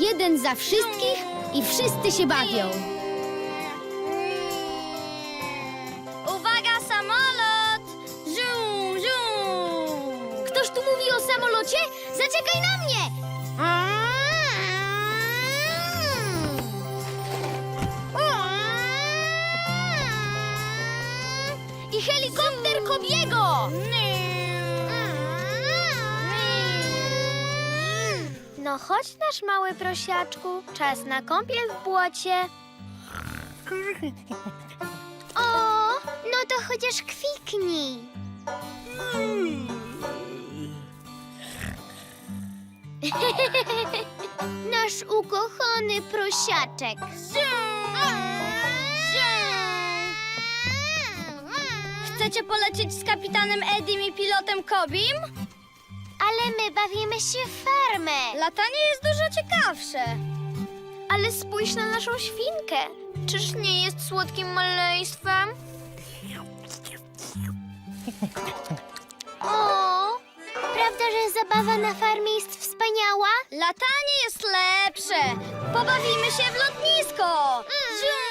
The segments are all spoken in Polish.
Jeden za wszystkich i wszyscy się bawią. Uwaga, samolot! Żum, żum! Ktoś tu mówi o samolocie? Zaczekaj na mnie! I helikopter Kobiego! No chodź nasz mały prosiaczku, czas na kąpiel w błocie. O, no to chociaż kwiknij. Nasz ukochany prosiaczek. Chcecie polecieć z kapitanem Edim i pilotem Kobim? Ale my bawimy się w farmę. Latanie jest dużo ciekawsze. Ale spójrz na naszą świnkę. Czyż nie jest słodkim maleństwem? O, prawda, że zabawa na farmie jest wspaniała? Latanie jest lepsze. Pobawimy się w lotnisko. Zium.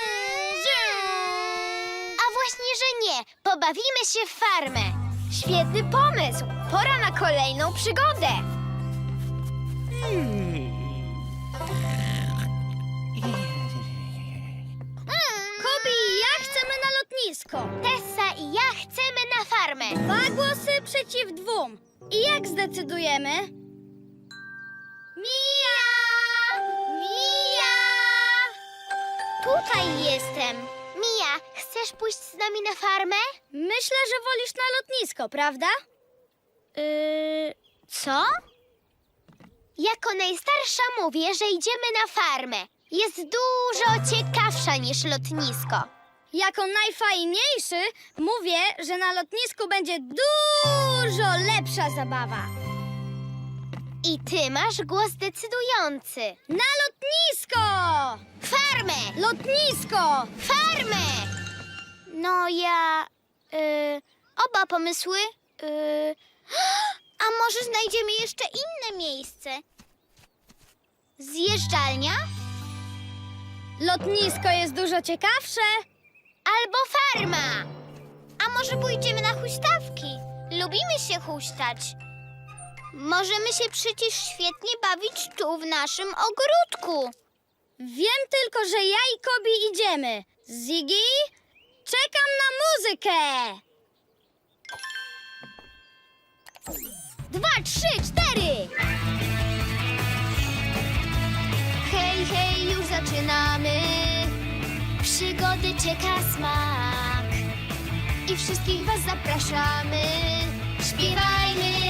A właśnie, że nie. Pobawimy się w farmę. Świetny pomysł. Pora na kolejną przygodę. Kobi i ja chcemy na lotnisko. Tessa i ja chcemy na farmę. Dwa głosy przeciw dwóm. I jak zdecydujemy? Mija! Mija! Tutaj jestem. Chcesz pójść z nami na farmę? Myślę, że wolisz na lotnisko, prawda? Yy, co? Jako najstarsza mówię, że idziemy na farmę. Jest dużo ciekawsza niż lotnisko. Jako najfajniejszy mówię, że na lotnisku będzie dużo lepsza zabawa. I ty masz głos decydujący. Na lotnisko! Farmę! Lotnisko! Farmę! No ja. y, oba pomysły. y, a może znajdziemy jeszcze inne miejsce? Zjeżdżalnia? Lotnisko jest dużo ciekawsze. Albo farma? A może pójdziemy na huśtawki? Lubimy się huśtać. Możemy się przecież świetnie bawić tu w naszym ogródku. Wiem tylko, że ja i Kobi idziemy. Ziggy, czekam na muzykę. Dwa, trzy, cztery! Hej, hej, już zaczynamy. Przygody czeka smak. I wszystkich Was zapraszamy. Śpiewajmy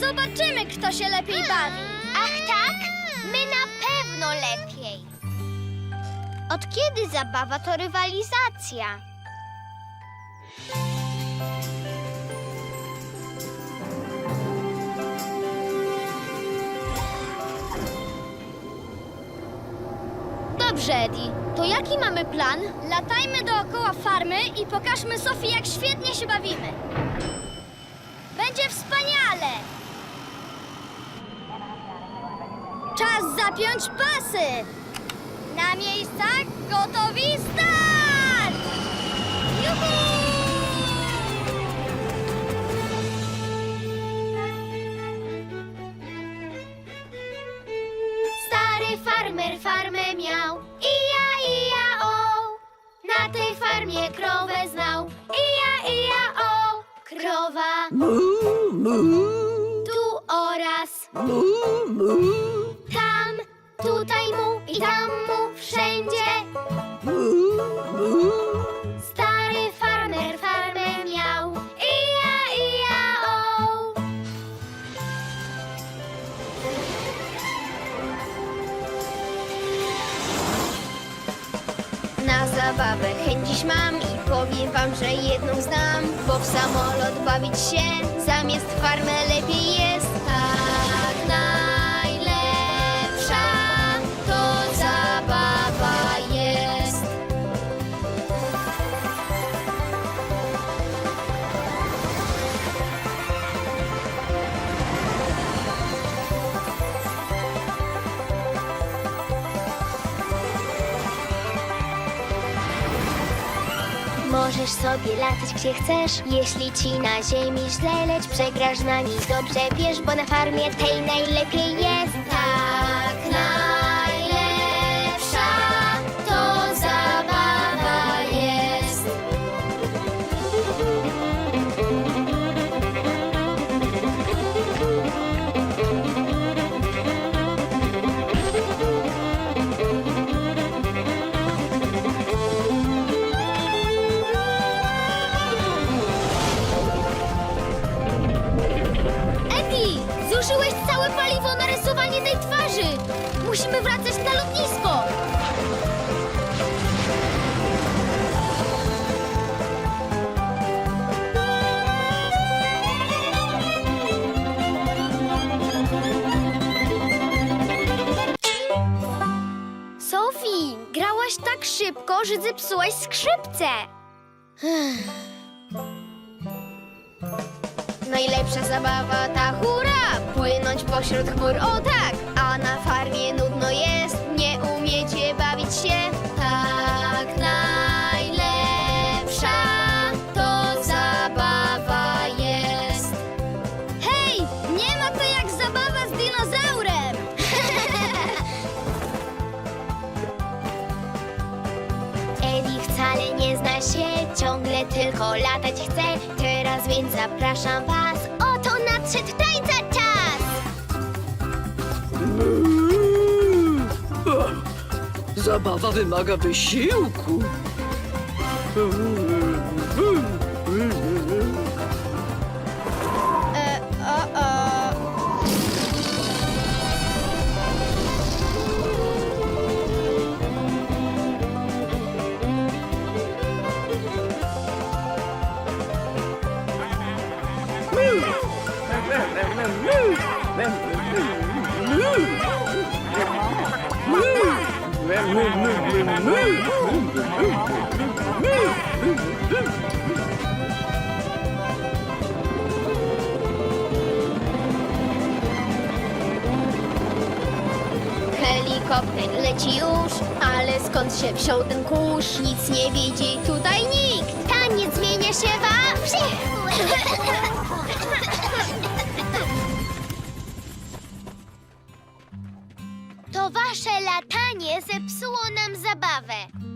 Zobaczymy, kto się lepiej bawi. Ach tak? My na pewno lepiej. Od kiedy zabawa to rywalizacja? Dobrze, Eddie. To jaki mamy plan? Latajmy dookoła farmy i pokażmy Sofii, jak świetnie się bawimy. Będzie wspaniale! Czas zapiąć pasy! Na miejscach, gotowi, start! Juhu! Stary farmer farmę miał i ja, i ja, o. Na tej farmie krowę znał i ja, i ja, o. Krowa tu oraz tam, tutaj mu i tam mu wszędzie. Stary farmer farmę miał, ija, ija, o. Na zabawę chęć dziś mam i powiem wam, że jedną znam, bo w samolot bawić się zamiast farmę lepiej jest. Możesz sobie latać gdzie chcesz, jeśli ci na ziemi źle, lecz przegrasz na nich dobrze wiesz, bo na farmie tej najlepiej jest. Musimy wracać na lotnisko. Sophie, grałaś tak szybko, że zepsułaś skrzypce. Najlepsza zabawa ta hura, płynąć pośród chmur, o tak! Wcale nie zna się, ciągle tylko latać chce. Teraz więc zapraszam was, oto nadszedł tańca czas! Zabawa wymaga wysiłku. Helikopter leci już, ale skąd się wziął ten kurz? Nic nie widzi tutaj nikt. Taniec zmienia się w To wasze latanie nam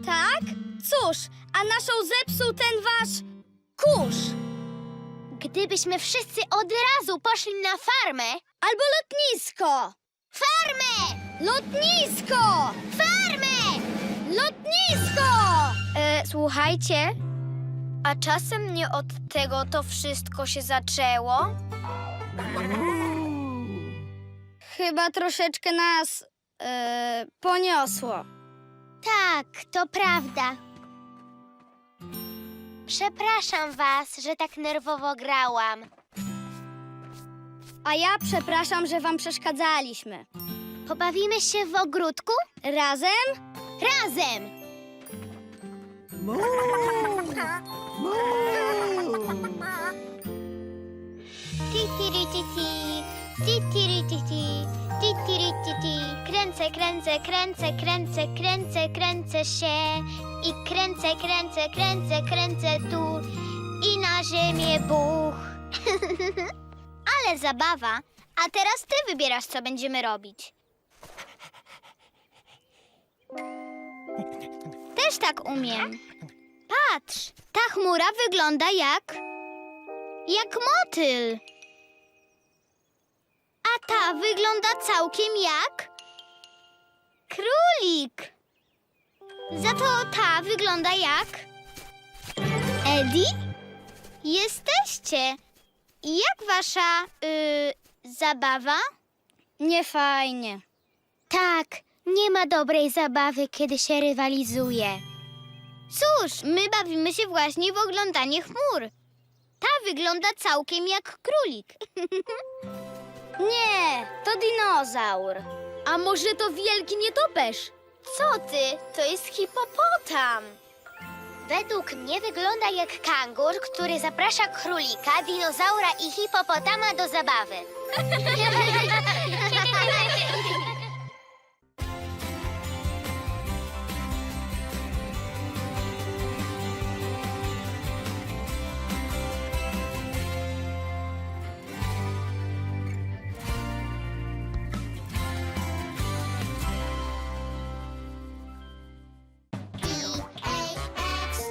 Tak? Cóż, a naszą zepsuł ten wasz kurz. Gdybyśmy wszyscy od razu poszli na farmę. Albo lotnisko. Farmę! Lotnisko! Farmę! Lotnisko! E, słuchajcie, a czasem nie od tego to wszystko się zaczęło? Chyba troszeczkę nas e, poniosło. Tak, to prawda. Przepraszam was, że tak nerwowo grałam. A ja przepraszam, że wam przeszkadzaliśmy. Pobawimy się w ogródku? Razem? Razem! Kręcę, kręcę, kręcę, kręcę, kręcę, kręcę się i kręcę, kręcę, kręcę, kręcę tu i na ziemię buch. Ale zabawa. A teraz ty wybierasz, co będziemy robić. Też tak umiem. Patrz, ta chmura wygląda jak. jak motyl. Ta wygląda całkiem jak. królik. Za to ta wygląda jak. Eddie? Jesteście. Jak wasza. y, zabawa? Nie fajnie. Tak, nie ma dobrej zabawy, kiedy się rywalizuje. Cóż, my bawimy się właśnie w oglądanie chmur. Ta wygląda całkiem jak królik. Nie, to dinozaur. A może to wielki nietoperz? Co ty? To jest hipopotam. Według mnie wygląda jak kangur, który zaprasza królika, dinozaura i hipopotama do zabawy.